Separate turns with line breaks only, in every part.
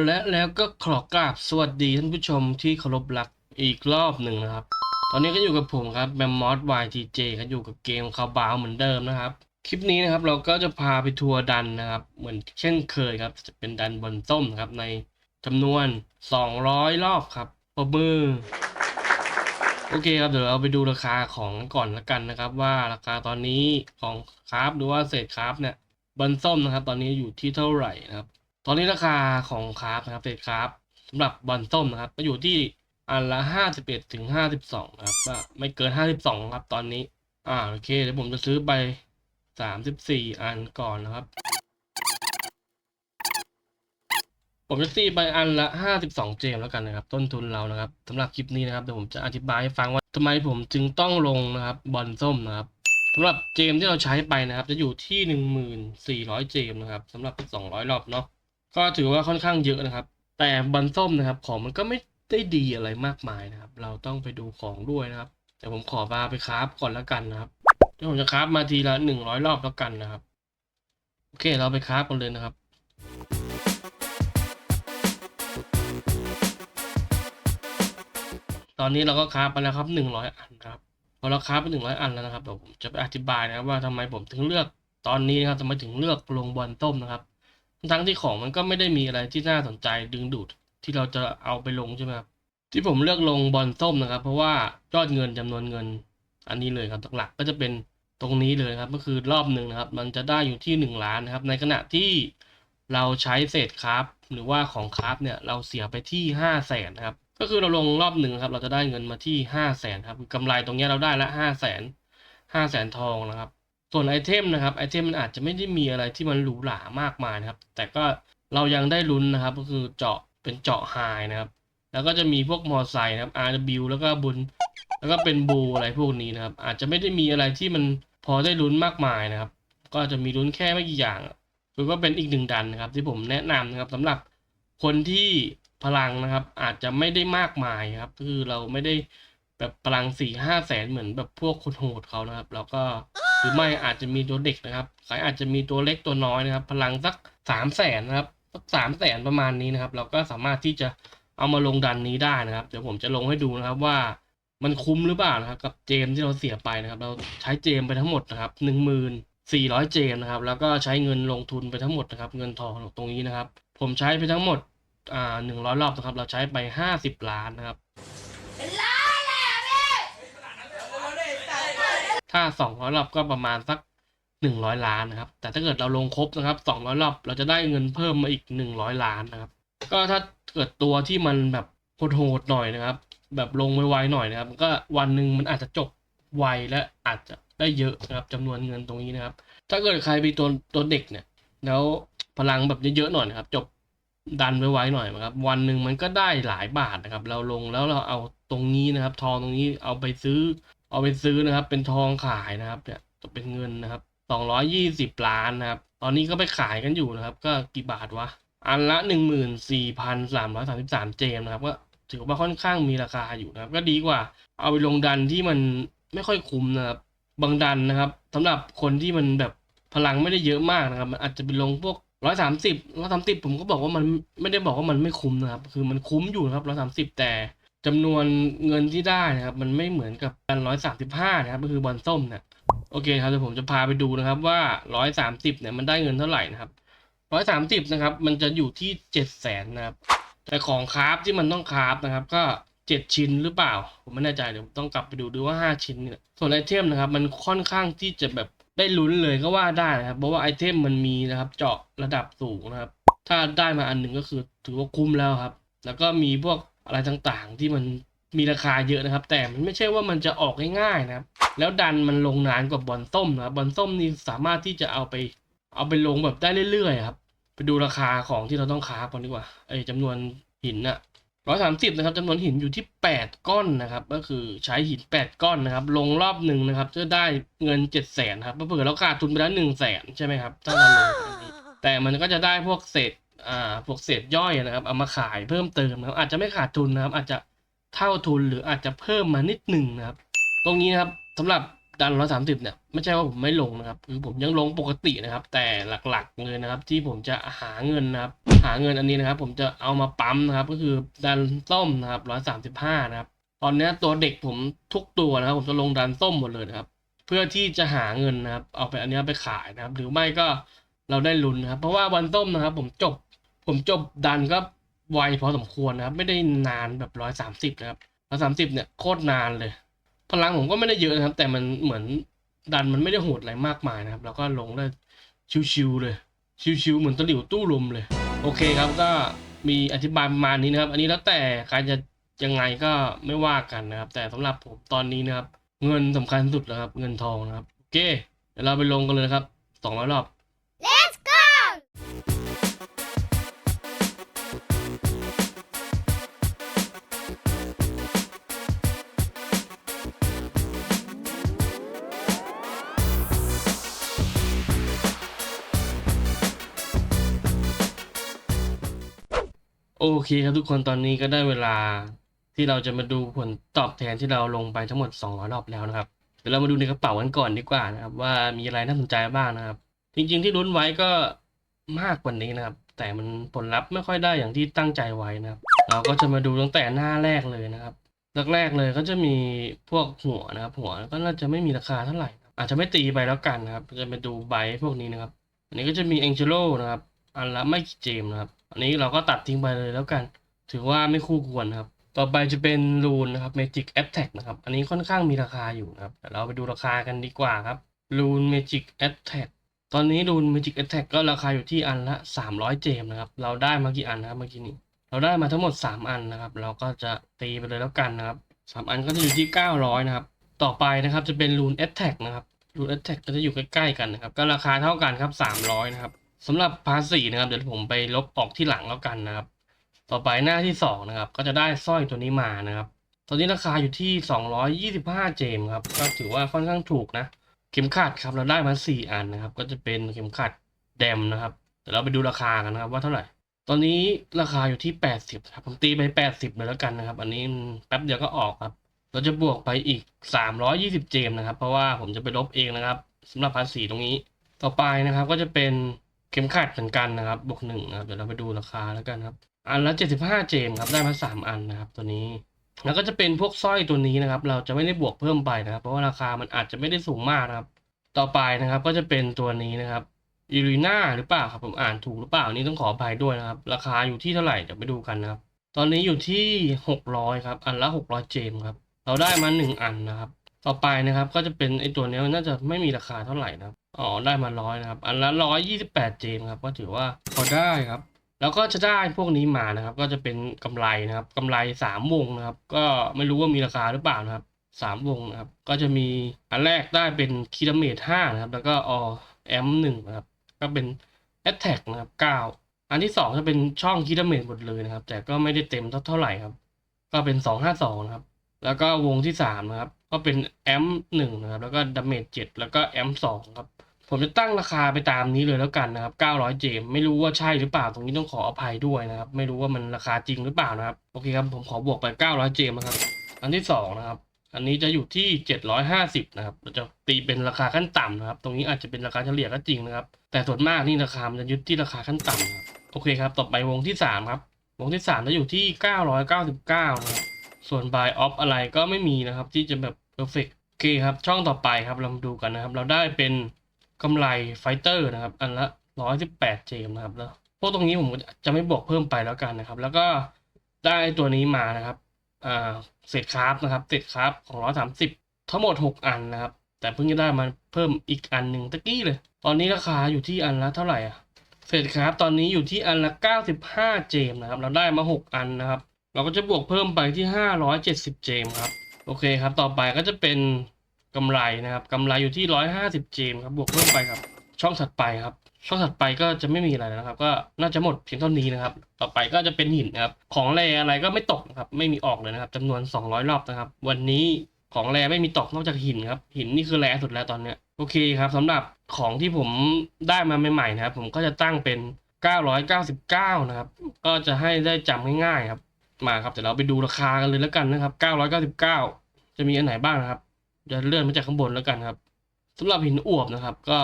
และแล้วก็ขอกราบสวัสดีท่านผู้ชมที่เคารพรักอีกรอบหนึ่งนะครับ ตอนนี้ก็อยู่กับผมครับแบมมอส YTJ ก็อยู่กับเกมคาบาวเหมือนเดิมนะครับ คลิปนี้นะครับเราก็จะพาไปทัวร์ดันนะครับ เหมือนเช่นเคยครับจะเป็นดันบนส้มครับในจำนวน 200 รอบครับปรบมือโอเคครับเดี๋ยวเราไปดูราคาของก่อนละกันนะครับ ว่าราคาตอนนี้ของคราฟหรือว่าเศษคราฟเนี่ยบนส้มนะครับ ตอนนี้อยู่ที่เท่าไหร่นะครับ ตอนนี้ราคาของคราฟนะครับเศษคราฟสำหรับบอลส้มนะครับก็อยู่ที่อันละห้าสิบเอ็ดถึงห้าสิบสองครับไม่เกินห้าสิบสองครับตอนนี้ อ่าโอเคเดี๋ยวผมจะซื้อไปสามสิบสี่อันก่อนนะครับ ผมจะตีไปอันละห้าสิบสองเจมแล้วกันนะครับ ต้นทุนเรานะครับสำหรับคลิปนี้นะครับเดี๋ยวผมจะอธิบายให้ฟังว่าทำไมผมจึงต้องลงนะครับบอลส้มนะครับสำหรับเจมที่เราใช้ไปนะครับ จะอยู่ที่หนึ่งหมื่นสี่ร้อยเจมนะครับสำหรับสองร้อยรอบเนาะ ก็ถือว่าค่อนข้างเยอะนะครับ แต่บอลส้มนะครับ ของมันก็ไม่ได้ดีอะไรมากมายนะครับ เราต้องไปดูของด้วยนะครับ แต่ผมขอพาไปคราฟก่อนแล้วกันนะครับเดี๋ยวผมจะคราฟมาทีละหนึ่งร้อยรอบแล้วกันนะครับ โอเคเราไปคราฟกันเลยนะครับตอนนี้เราก็คราฟไปแล้วครับหนึ่งร้อยอันครับพอเราคราฟไปหนึ่งร้อยอันแล้วนะครับเดี๋ยวผมจะไปอธิบายนะครับว่าทำไมผมถึงเลือกตอนนี้นะครับทำไมถึงเลือกลงบอลต้มนะครับ ทั้งที่ของมันก็ไม่ได้มีอะไรที่น่าสนใจดึงดูดที่เราจะเอาไปลงใช่ไหมครับที่ผมเลือกลงบอลส้มนะครับ เพราะว่ายอดเงินจำนวนเงิน อันนี้เลยครับหลักๆก็จะเป็นตรงนี้เลยครับก็คือรอบหนึ่งนะครับ มันจะได้อยู่ที่หนึ่งล้านนะครับ ในขณะที่เราใช้เศษคราฟหรือว่าของคราฟเนี่ยเราเสียไปที่ห้าแสนนะครับก็คือเราลงรอบหนึ่งครับ เราจะได้เงินมาที่ห้าแสนครับกำไรตรงนี้เราได้ละห้าแสนห้าแสนทองนะครับ ส่วนไอเทมนะครับไอเทมมันอาจจะไม่ได้มีอะไรที่มันหรูหรามากมายนะครับ แต่ก็เรายังได้ลุ้นนะครับ ก็คือเจาะเป็นเจาะไฮนะครับ แล้วก็จะมีพวกมอไซค์นะครับ RW แล้วก็บุญแล้วก็เป็นบูอะไรพวกนี้นะครับ อาจจะไม่ได้มีอะไรที่มันพอได้ลุ้นมากมายนะครับ ก็จะมีลุ้นแค่ไม่กี่อย่างคือก็เป็นอีกหนึ่งดันนะครับ ที่ผมแนะนำนะครับสำหรับคนที่พลังนะครับ อาจจะไม่ได้มากมายครับ คือเราไม่ได้ แบบพลังสี่ห้าแสนเหมือนแบบพวกคนโหดเขานะครับ แล้วก็หรือไม่อาจจะมีตัวเด็กนะครับใครอาจจะมีตัวเล็กตัวน้อยนะครับ พลังสักสามแสนนะครับสักสามแสนประมาณนี้นะครับ เราก็สามารถที่จะเอามาลงดันนี้ได้นะครับ เดี๋ยวผมจะลงให้ดูนะครับว่ามันคุ้มหรือเปล่านะครับ กับเจมที่เราเสียไปนะครับ เราใช้เจมไปทั้งหมดนะครับหนึ่งหมื่นสี่ร้อยเจมนะครับ แล้วก็ใช้เงินลงทุนไปทั้งหมดนะครับ เงินทองตรงนี้นะครับ ผมใช้ไปทั้งหมดอ่าหนึ่งร้อยรอบนะครับ เราใช้ไปห้าสิบล้านนะครับ ถ้าสองร้อบก็ประมาณสักหนึ่งร้อยล้านนะครับ แต่ถ้าเกิดเราลงครบนะครับสองร้อบเราจะได้เงินเพิ่มมาอีกหนึ่งร้อยล้านนะครับ ก็ถ้าเกิดตัวที่มันแบบโหดๆหน่อยนะครับ แบบลงไวๆหน่อยนะครับ ก็วันหนึ่งมันอาจจะจบไวและอาจจะได้เยอะนะครับจำนวนเงินตรงนี้นะครับ ถ้าเกิดใครมีตัวตัวเด็กเนี่ย แล้วพลังแบบเยอะๆหน่อยนะครับ จบดันไว้ไว้หน่อยนะครับ วันหนึ่งมันก็ได้หลายบาทนะครับ เราลงแล้วเราเอาตรงนี้นะครับ ทองตรงนี้เอาไปซื้อ เอาไปซื้อนะครับ เป็นทองขายนะครับเนี่ยจะเป็นเงินนะครับสองร้อยยี่สิบล้านนะครับ ตอนนี้ก็ไปขายกันอยู่นะครับ ก็กี่บาทวะ อันละหนึ่งหมื่นสี่พันสามร้อยสามสิบสามเจมนะครับ ก็ถือว่าค่อนข้างมีราคาอยู่นะครับ ก็ดีกว่า เอาไปลงดันที่มันไม่ค่อยคุ้มนะครับ บางดันนะครับสำหรับคนที่มันแบบพลังไม่ได้เยอะมากนะครับ มันอาจจะไปลงพวกร้อยสามสิบร้อยสามสิบผมก็บอกว่ามันไม่ได้บอกว่ามันไม่คุ้มนะครับ คือมันคุ้มอยู่นะครับร้อยสามสิบแต่ จำนวนเงินที่ได้นะครับ มันไม่เหมือนกับดันร้อยสามสิบห้านะครับ ก็คือบอลส้มเนี่ยโอเคครับเดี๋ยวผมจะพาไปดูนะครับว่าร้อยสามสิบเนี่ยมันได้เงินเท่าไหร่นะครับร้อยสามสิบนะครับ มันจะอยู่ที่เจ็ดแสนนะครับ แต่ของคราฟที่มันต้องคราฟนะครับ ก็เจ็ดชิ้นหรือเปล่า ผมไม่แน่ใจเดี๋ยวต้องกลับไปดูดูว่าห้าชิ้นเนี่ยส่วนไอเทมนะครับ มันค่อนข้างที่จะแบบได้ลุ้นเลยก็ว่าได้นะครับ เพราะว่าไอเทมมันมีนะครับ เจาะระดับสูงนะครับ ถ้าได้มาอันหนึ่งก็คือถือว่าคุ้มแล้วครับ แล้วก็มีพวก อะไรต่างๆ ที่มันมีราคาเยอะนะครับ แต่มันไม่ใช่ว่ามันจะออกง่ายๆนะครับ แล้วดันมันลงนานกว่าบอลส้มนะบบอลส้มนี่สามารถที่จะเอาไป เอาไปลงแบบได้เรื่อยๆครับ ไปดูราคาของที่เราต้องค้าก่อนดีกว่าไอ้จำนวนหินอะร้อยสามสิบนะครับจำนวนหินอยู่ที่แปดก้อนนะครับ ก็คือใช้หินแปดก้อนนะครับ ลงรอบหนึ่งนะครับจะได้เงินเจ็ดแสนครับเผื่อเราขาดทุนไปแล้วหนึ่งแสนใช่ไหมครับถ้าเราลงแต่มันก็จะได้พวกเศษ อ่าพวกเศษย่อยนะครับ เอามาขายเพิ่มเติมนะครับอาจจะไม่ขาดทุนนะครับ อาจจะเท่าทุนหรืออาจจะเพิ่มมานิดหนึ่งนะครับ ตรงนี้นะครับสำหรับดันร้อยสามสิบเนี่ยไม่ใช่ว่าผมไม่ลงนะครับคือผมยังลงปกตินะครับ แต่หลักๆเลยนะครับ ที่ผมจะหาเงินนะครับ หาเงินอันนี้นะครับ ผมจะเอามาปั๊มนะครับ ก็คือดันส้มนะครับร้อยสามสิบห้านะครับ ตอนนี้ตัวเด็กผมทุกตัวนะครับ ผมจะลงดันส้มหมดเลยนะครับ เพื่อที่จะหาเงินนะครับ เอาไปอันนี้ไปขายนะครับ หรือไม่ก็เราได้ลุ้นนะครับ เพราะว่าวันส้มนะครับ ผมจบ ผมจบดันก็ไวพอสมควรนะครับ ไม่ได้นานแบบร้อยสามสิบนะครับร้อยสามสิบเนี่ยโคตรนานเลย พลังผมก็ไม่ได้เยอะนะครับ แต่มันเหมือนดันมันไม่ได้โหดอะไรมากมายนะครับ แล้วก็ลงได้ชิวๆเลย ชิวๆเหมือนตะหลิวตู้ลมเลย โอเคครับก็มีอธิบายประมาณนี้นะครับ อันนี้แล้วแต่ใครจะยังไงก็ไม่ว่ากันนะครับ แต่สำหรับผมตอนนี้นะครับ เงินสำคัญสุดแล้วครับ เงินทองนะครับ โอเค เดี๋ยวเราไปลงกันเลยนะครับสองร้อยรอบ
Let's
โอเคครับทุกคนตอนนี้ก็ได้เวลาที่เราจะมาดูผลตอบแทนที่เราลงไปทั้งหมด 200 รอบแล้วนะครับเดี๋ยวเรามาดูในกระเป๋ากันก่อนดีกว่านะครับว่ามีอะไรน่าสนใจบ้างนะครับ จริงๆที่ลุ้นไว้ก็มากกว่านี้นะครับ แต่มันผลลัพธ์ไม่ค่อยได้อย่างที่ตั้งใจไว้นะครับ เราก็จะมาดูตั้งแต่หน้าแรกเลยนะครับแรกๆเลยก็จะมีพวกหัวนะครับ หัวก็น่าจะไม่มีราคาเท่าไหร่ อาจจะไม่ตีไปแล้วกันนะครับ จะไปดูใบพวกนี้นะครับ อันนี้ก็จะมีแองเจโลนะครับ อันละไม่กี่เจมนะครับ อันนี้เราก็ตัดทิ้งไปเลยแล้วกัน ถือว่าไม่คู่ควรครับ ต่อไปจะเป็นรูนนะครับ Magic Attack นะครับ อันนี้ค่อนข้างมีราคาอยู่นะครับแต่เราไปดูราคากันดีกว่าครับรูน Magic Attack ตอนนี้รูน Magic Attack ก็ราคาอยู่ที่อันละ300เจมนะครับ เราได้มากี่อันนะครับเมื่อกี้นี้ เราได้มาทั้งหมด 3 อันนะครับ เราก็จะตีไปเลยแล้วกันนะครับ3อันก็จะอยู่ที่ 900นะครับ ต่อไปนะครับจะเป็นรูน Attack นะครับรูน Attack ก็จะอยู่ใกล้ๆกันนะครับ ก็ราคาเท่ากันครับ300นะครับ สำหรับพาสีนะครับ เดี๋ยวผมไปลบออกที่หลังแล้วกันนะครับ ต่อไปหน้าที่สองนะครับ ก็จะได้สร้อยตัวนี้มานะครับ ตอนนี้ราคาอยู่ที่225เจมครับ ก็ถือว่าค่อนข้างถูกนะ เข็มขัดครับเราได้มา4อันนะครับ ก็จะเป็นเข็มขัดแดมนะครับเดี๋ยวเราไปดูราคากันนะครับ ว่าเท่าไหร่ ตอนนี้ราคาอยู่ที่80ครับผมตีไป80เลยแล้วกันนะครับ อันนี้แป๊บเดียวก็ออกครับเราจะบวกไปอีก 320 เจมนะครับ เพราะว่าผมจะไปลบเองนะครับสำหรับภาษีตรงนี้ ต่อไปนะครับก็จะเป็น เข็มขัดเหมือนกันนะครับ บวกหนึ่งนะครับ เดี๋ยวเราไปดูราคาแล้วกันครับ อันละ75เจมครับ ได้มา3อันนะครับ ตัวนี้ แล้วก็จะเป็นพวกสร้อยตัวนี้นะครับ เราจะไม่ได้บวกเพิ่มไปนะครับ เพราะว่าราคามันอาจจะไม่ได้สูงมากนะครับ ต่อไปนะครับ ก็จะเป็นตัวนี้นะครับอีรีนาหรือเปล่าครับ ผมอ่านถูกหรือเปล่า นี่ต้องขออภัยด้วยนะครับ ราคาอยู่ที่เท่าไหร่ เดี๋ยวไปดูกันนะครับ ตอนนี้อยู่ที่600ครับ อันละ600เจมครับ เราได้มา1อันนะครับ ต่อไปนะครับ ก็จะเป็นไอตัวนี้น่าจะไม่มีราคาเท่าไหร่นะอ๋อได้มาร้อยนะครับ อันละ128เจมครับ ก็ถือว่าพอได้ครับ แล้วก็จะได้พวกนี้มานะครับ ก็จะเป็นกำไรนะครับกำไรสามวงนะครับ ก็ไม่รู้ว่ามีราคาหรือเปล่านะครับสามวงนะครับ ก็จะมีอันแรกได้เป็นคิโลเมตรห้านะครับ แล้วก็อแอมหนึ่งนะครับ ก็เป็นแอตแทกนะครับเก้าอันที่สองจะเป็นช่องคิโลเมตรหมดเลยนะครับ แต่ก็ไม่ได้เต็มเท่าไหร่ครับ ก็เป็นสองห้าสองนะครับ แล้วก็วงที่สามนะครับ ก็เป็นแอมหนึ่งนะครับ แล้วก็ดาเมจเจ็ดแล้วก็แอมสองครับ ผมจะตั้งราคาไปตามนี้เลยแล้วกันนะครับ 900 เจม ไม่รู้ว่าใช่หรือเปล่าตรงนี้ต้องขออภัยด้วยนะครับ ไม่รู้ว่ามันราคาจริงหรือเปล่านะครับ โอเคครับ ผมขอบวกไป 900 เจมนะครับ อันที่สองนะครับ อันนี้จะอยู่ที่ 750 นะครับเราจะตีเป็นราคาขั้นต่ำนะครับ ตรงนี้อาจจะเป็นราคาเฉลี่ยก็จริงนะครับ แต่ส่วนมากนี่ราคามันจะยึดที่ราคาขั้นต่ำครับโอเคครับ ต่อไปวงที่สามครับ วงที่สามจะอยู่ที่ 999 นะครับ ส่วน buy off อะไรก็ไม่มีนะครับ ที่จะแบบ perfect โอเคครับ ช่องต่อไปครับ เรามาดูกันนะครับ เราได้เป็นกำไรไฟเตอร์นะครับ อันละ 118 เจมนะครับแล้วพวกตรงนี้ผมจะไม่บวกเพิ่มไปแล้วกันนะครับ แล้วก็ได้ตัวนี้มานะครับอ่าเศษคราฟนะครับเศษคราฟของ 130 ทั้งหมด 6 อันนะครับ แต่เพิ่งจะได้มาเพิ่มอีกอันหนึ่งตะกี้เลย ตอนนี้ราคาอยู่ที่อันละเท่าไหร่อะเศษคราฟตอนนี้อยู่ที่อันละ 95 เจมนะครับ เราได้มา 6 อันนะครับ เราก็จะบวกเพิ่มไปที่ 570 เจมครับ โอเคครับ ต่อไปก็จะเป็นกำไรนะครับกำไรอยู่ที่150เจมครับบวกเพิ่มไปครับ ช่องถัดไปครับ ช่องถัดไปก็จะไม่มีอะไรนะครับ ก็น่าจะหมดเพียงเท่านี้นะครับ ต่อไปก็จะเป็นหินนะครับ ของแร่อะไรก็ไม่ตกครับ ไม่มีออกเลยนะครับจำนวน200รอบนะครับ วันนี้ของแร่ไม่มีตกนอกจากหินครับ หินนี่คือแร่สุดแล้วตอนเนี้ยโอเคครับสำหรับของที่ผมได้มาใหม่ๆนะครับ ผมก็จะตั้งเป็น 999 นะครับ ก็จะให้ได้จำง่ายๆครับ มาครับเดี๋ยวเราไปดูราคากันเลยแล้วกันนะครับ 999 จะมีอันไหนบ้างนะครับ จะเลื่อนมาจากข้างบนแล้วกันครับสำหรับหินอวบนะครับ ก็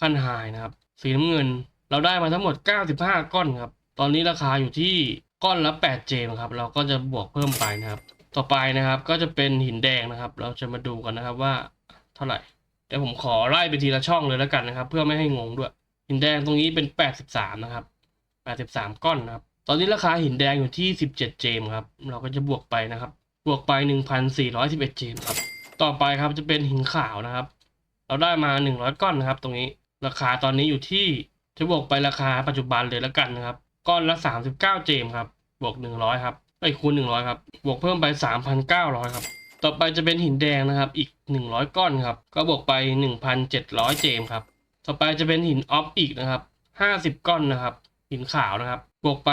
ขั้นไฮนะครับ สีน้ำเงิน เราได้มาทั้งหมด 95 ก้อนครับ ตอนนี้ราคาอยู่ที่ก้อนละ 8 เจมครับ เราก็จะบวกเพิ่มไปนะครับ ต่อไปนะครับ ก็จะเป็นหินแดงนะครับ เราจะมาดูกันนะครับว่าเท่าไหร่เดี๋ยวผมขอไล่ไปทีละช่องเลยแล้วกันนะครับ เพื่อไม่ให้งงด้วยหินแดงตรงนี้เป็น 83 นะครับ 83 ก้อนนะครับ ตอนนี้ราคาหินแดงอยู่ที่ 17 เจมครับ เราก็จะบวกไปนะครับ บวกไป 1,411 เจมครับ ต่อไปครับจะเป็นหินขาวนะครับ เราได้มา 100 ก้อนนะครับ ตรงนี้ราคาตอนนี้อยู่ที่จะบวกไปราคาปัจจุบันเลยแล้วกันนะครับ ก้อนละ 39 เจมครับ บวก 100 ครับไอคูณ 100 ครับ บวกเพิ่มไป 3,900 ครับ ต่อไปจะเป็นหินแดงนะครับ อีก 100 ก้อนครับ ก็บวกไป 1,700 เจมครับ ต่อไปจะเป็นหินออฟอีกนะครับ 50 ก้อนนะครับ หินขาวนะครับ บวกไป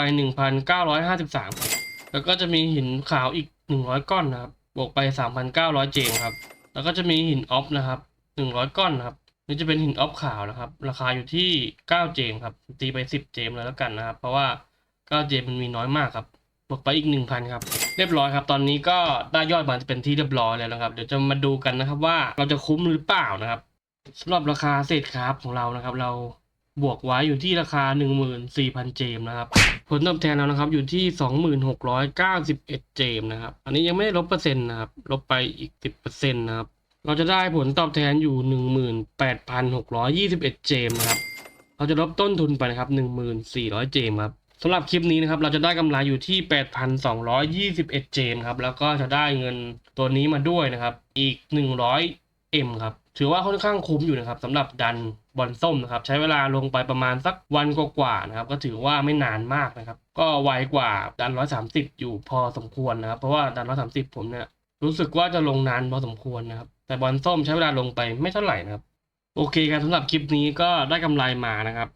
1,953ครับแล้วก็จะมีหินขาวอีก 100 ก้อนนะครับ บวกไป 3,900 เจมครับ แล้วก็จะมีหินออฟนะครับ 100 ก้อนนะครับ นี่จะเป็นหินออฟขาวนะครับ ราคาอยู่ที่ 9 เจมครับ ตีไป 10 เจมเลยแล้วกันนะครับ เพราะว่า 9 เจมมันมีน้อยมากครับ บวกไปอีก 1,000 ครับ เรียบร้อยครับ ตอนนี้ก็ได้ยอดมาจะเป็นที่เรียบร้อยแล้วนะครับ เดี๋ยวจะมาดูกันนะครับว่าเราจะคุ้มหรือเปล่านะครับสำหรับราคาเศษคราฟของเรานะครับ เรา บวกไว้อยู่ที่ราคา 14,000 เจมนะครับ ผลตอบแทนเรานะครับอยู่ที่ 2691 เจมนะครับ อันนี้ยังไม่ได้ลบเปอร์เซ็นต์นะครับ ลบไปอีก 10%นะครับ เราจะได้ผลตอบแทนอยู่ 18,621 เจมนะครับ เราจะลบต้นทุนไปนะครับ 1,400 เจมครับสำหรับคลิปนี้นะครับ เราจะได้กำไรอยู่ที่ 8,221 เจมครับ แล้วก็จะได้เงินตัวนี้มาด้วยนะครับ อีก 100 M ครับ ถือว่าค่อนข้างคุ้มอยู่นะครับสำหรับดันบอลส้มนะครับ ใช้เวลาลงไปประมาณสักวันกว่าๆนะครับ ก็ถือว่าไม่นานมากนะครับ ก็ไวกว่าดัน 130 อยู่พอสมควรนะครับ เพราะว่าดัน 130 ผมเนี่ยรู้สึกว่าจะลงนานพอสมควรนะครับ แต่บอลส้มใช้เวลาลงไปไม่เท่าไหร่นะครับ โอเคครับสำหรับคลิปนี้ก็ได้กำไรมานะครับ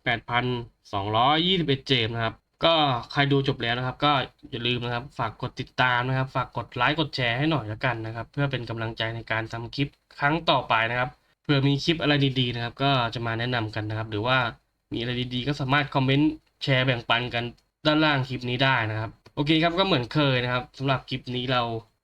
8,221 เจมนะครับ ก็ใครดูจบแล้วนะครับ ก็อย่าลืมนะครับ ฝากกดติดตามนะครับ ฝากกดไลค์กดแชร์ให้หน่อยละกันนะครับ เพื่อเป็นกำลังใจในการทำคลิปครั้งต่อไปนะครับเผื่อมีคลิปอะไรดีๆนะครับ ก็จะมาแนะนำกันนะครับ หรือว่ามีอะไรดีๆ ก็สามารถคอมเมนต์แชร์แบ่งปันกันด้านล่างคลิปนี้ได้นะครับ โอเคครับก็เหมือนเคยนะครับสำหรับคลิปนี้เรา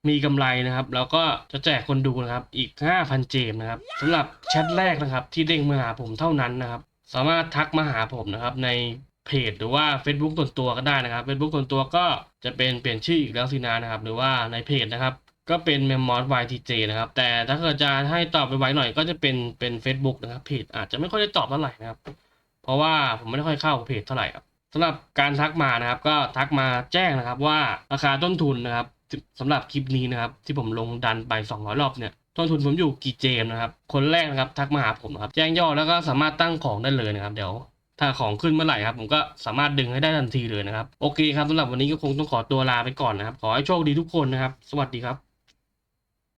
มีกำไรนะครับแล้วก็จะแจกคนดูนะครับอีก 5,000 เจมนะครับสำหรับแชทแรกนะครับที่เด้งมาหาผมเท่านั้นนะครับ สามารถทักมาหาผมนะครับใน เพจหรือว่า Facebook ส่วนตัวก็ได้นะครับ Facebook ส่วนตัวก็จะเป็นเปลี่ยนชื่ออีกแล้วสินะนะครับ หรือว่าในเพจนะครับ ก็เป็น m e m o s YTJ นะครับ แต่ถ้าเกิดจะให้ตอบไปไวหน่อยก็จะเป็นเป็น Facebook นะครับเพจอาจจะไม่ค่อยได้ตอบเท่าไหร่นะครับ เพราะว่าผมไม่ได้ค่อยเข้าเพจเท่าไหร่ครับสำหรับการทักมานะครับ ก็ทักมาแจ้งนะครับว่าราคาต้นทุนนะครับสำหรับคลิปนี้นะครับ ที่ผมลงดันไป 200 รอบเนี่ยต้นทุนผมอยู่กี่เจมนะครับ คนแรกนะครับทักมาหาผมครับ แจ้งยอดแล้วก็สามารถตั้งของได้เลยนะครับ เดี๋ยว ถ้าของขึ้นเมื่อไหร่ครับผมก็สามารถดึงให้ได้ทันทีเลยนะครับ โอเคครับสำหรับวันนี้ก็คงต้องขอตัวลาไปก่อนนะครับ ขอให้โชคดีทุกคนนะครับ สวัสดีครับ